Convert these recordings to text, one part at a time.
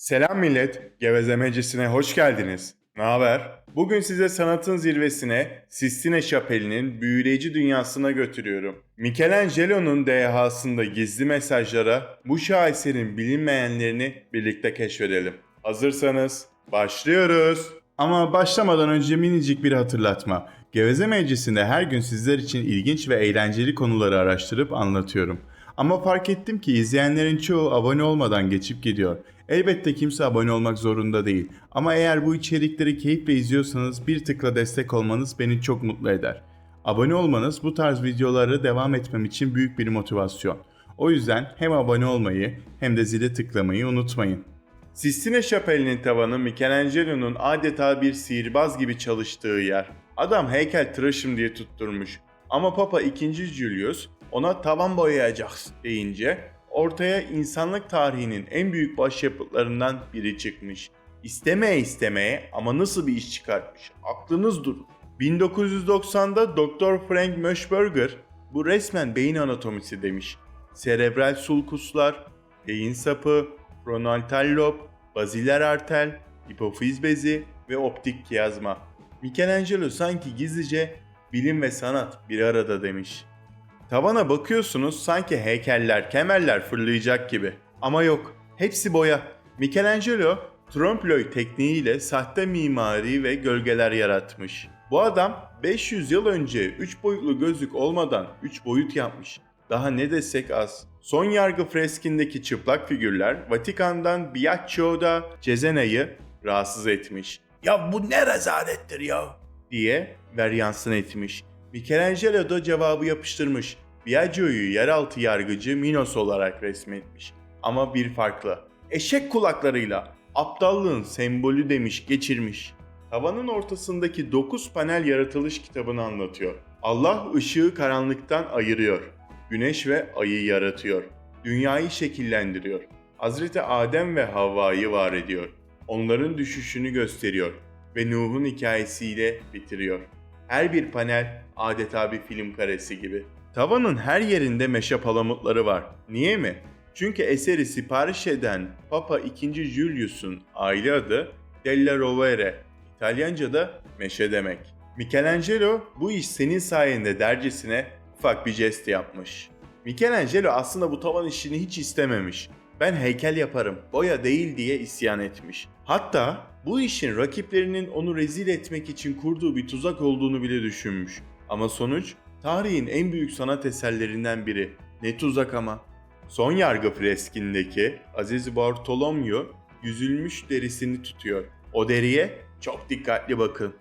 Selam millet, Geveze Meclisi'ne hoş geldiniz. Ne haber? Bugün size sanatın zirvesine Sistine Şapeli'nin büyüleyici dünyasına götürüyorum. Michelangelo'nun dehasında gizli mesajlara bu şaheserin bilinmeyenlerini birlikte keşfedelim. Hazırsanız başlıyoruz. Ama başlamadan önce minicik bir hatırlatma. Geveze Meclisi'nde her gün sizler için ilginç ve eğlenceli konuları araştırıp anlatıyorum. Ama fark ettim ki izleyenlerin çoğu abone olmadan geçip gidiyor. Elbette kimse abone olmak zorunda değil. Ama eğer bu içerikleri keyifle izliyorsanız bir tıkla destek olmanız beni çok mutlu eder. Abone olmanız bu tarz videolara devam etmem için büyük bir motivasyon. O yüzden hem abone olmayı hem de zile tıklamayı unutmayın. Sistine Şapeli'nin tavanı Michelangelo'nun adeta bir sihirbaz gibi çalıştığı yer. Adam heykel tıraşım diye tutturmuş. Ama Papa 2. Julius ona tavan boyayacaksın deyince ortaya insanlık tarihinin en büyük başyapıtlarından biri çıkmış. İstemeye istemeye ama nasıl bir iş çıkartmış aklınız durur. 1990'da Dr. Frank Möschberger bu resmen beyin anatomisi demiş. Serebral sulkuslar, beyin sapı, frontal lob, baziler artel, hipofiz bezi ve optik kiyazma. Michelangelo sanki gizlice bilim ve sanat bir arada demiş. Tavana bakıyorsunuz sanki heykeller, kemerler fırlayacak gibi. Ama yok, hepsi boya. Michelangelo, trompe-l'œil tekniğiyle sahte mimari ve gölgeler yaratmış. Bu adam 500 yıl önce 3 boyutlu gözlük olmadan 3 boyut yapmış. Daha ne desek az. Son yargı freskindeki çıplak figürler Vatikan'dan Biagio da Cezena'yı rahatsız etmiş. Ya bu ne rezalettir ya diye veryansın etmiş. Michelangelo da cevabı yapıştırmış. Biagio'yu yeraltı yargıcı Minos olarak resmetmiş. Ama bir farklı. Eşek kulaklarıyla aptallığın sembolü demiş geçirmiş. Tavanın ortasındaki 9 panel yaratılış kitabını anlatıyor. Allah ışığı karanlıktan ayırıyor. Güneş ve ayı yaratıyor. Dünyayı şekillendiriyor. Hazreti Adem ve Havva'yı var ediyor. Onların düşüşünü gösteriyor ve Nuh'un hikayesiyle bitiriyor. Her bir panel adeta bir film karesi gibi. Tavanın her yerinde meşe palamutları var. Niye mi? Çünkü eseri sipariş eden Papa II. Julius'un aile adı Della Rovere. İtalyanca'da meşe demek. Michelangelo bu iş senin sayende dercesine ufak bir jest yapmış. Michelangelo aslında bu tavan işini hiç istememiş. Ben heykel yaparım, boya değil diye isyan etmiş. Hatta bu işin rakiplerinin onu rezil etmek için kurduğu bir tuzak olduğunu bile düşünmüş. Ama sonuç tarihin en büyük sanat eserlerinden biri. Ne tuzak ama. Son yargı freskindeki Aziz Bartolomeo yüzülmüş derisini tutuyor. O deriye çok dikkatli bakın.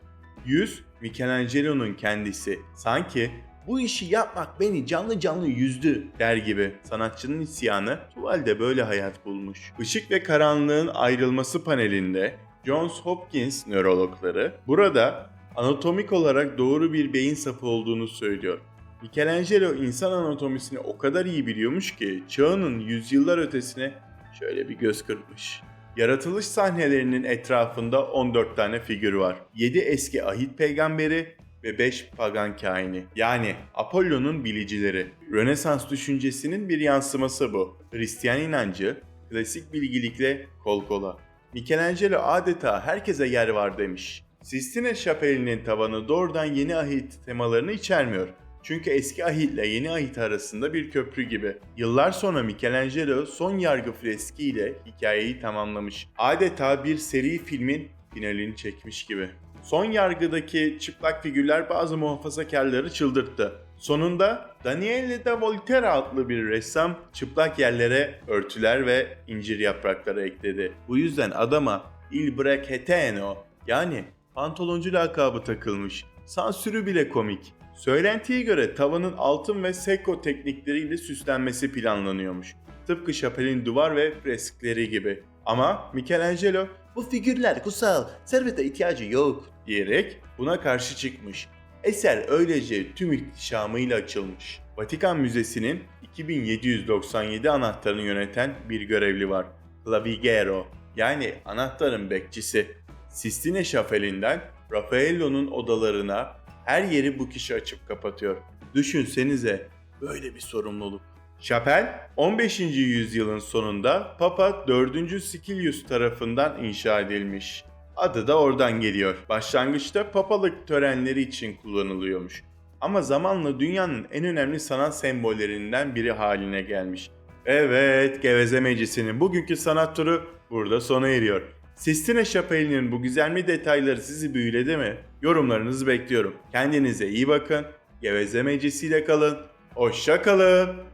Yüz Michelangelo'nun kendisi. Sanki bu işi yapmak beni canlı canlı yüzdü der gibi. Sanatçının isyanı tuvalde böyle hayat bulmuş. Işık ve karanlığın ayrılması panelinde Johns Hopkins nörologları burada anatomik olarak doğru bir beyin sapı olduğunu söylüyor. Michelangelo insan anatomisini o kadar iyi biliyormuş ki çağının yüzyıllar ötesine şöyle bir göz kırpmış. Yaratılış sahnelerinin etrafında 14 tane figür var. 7 eski ahit peygamberi ve 5 pagan kaini. Yani Apollo'nun bilicileri. Rönesans düşüncesinin bir yansıması bu. Hristiyan inancı klasik bilgilikle kol kola. Michelangelo adeta herkese yer var demiş. Sistine Şapeli'nin tavanı doğrudan yeni ahit temalarını içermiyor. Çünkü eski ahitle yeni ahit arasında bir köprü gibi. Yıllar sonra Michelangelo son yargı freski ile hikayeyi tamamlamış. Adeta bir seri filmin finalini çekmiş gibi. Son yargıdaki çıplak figürler bazı muhafazakarları çıldırttı. Sonunda Daniele da Volterra adlı bir ressam çıplak yerlere örtüler ve incir yaprakları ekledi. Bu yüzden adama Il Brecheteno yani pantoloncu lakabı takılmış. Sansürü bile komik. Söylentiye göre tavanın altın ve seko teknikleriyle süslenmesi planlanıyormuş. Tıpkı Chapel'in duvar ve freskleri gibi. Ama Michelangelo bu figürler kutsal, servete ihtiyacı yok diyerek buna karşı çıkmış. Eser öylece tüm ihtişamıyla açılmış. Vatikan Müzesi'nin 2797 anahtarını yöneten bir görevli var. Clavigero yani anahtarın bekçisi. Sistine Şapeli'nden Raffaello'nun odalarına her yeri bu kişi açıp kapatıyor. Düşünsenize böyle bir sorumluluk. Şapel 15. yüzyılın sonunda Papa 4. Sikilius tarafından inşa edilmiş. Adı da oradan geliyor. Başlangıçta papalık törenleri için kullanılıyormuş. Ama zamanla dünyanın en önemli sanat sembollerinden biri haline gelmiş. Evet, Geveze Meclisi'nin bugünkü sanat turu burada sona eriyor. Sistine Şapeli'nin bu güzel mi detayları sizi büyüledi mi? Yorumlarınızı bekliyorum. Kendinize iyi bakın. Geveze Meclisi'yle kalın. Hoşça kalın.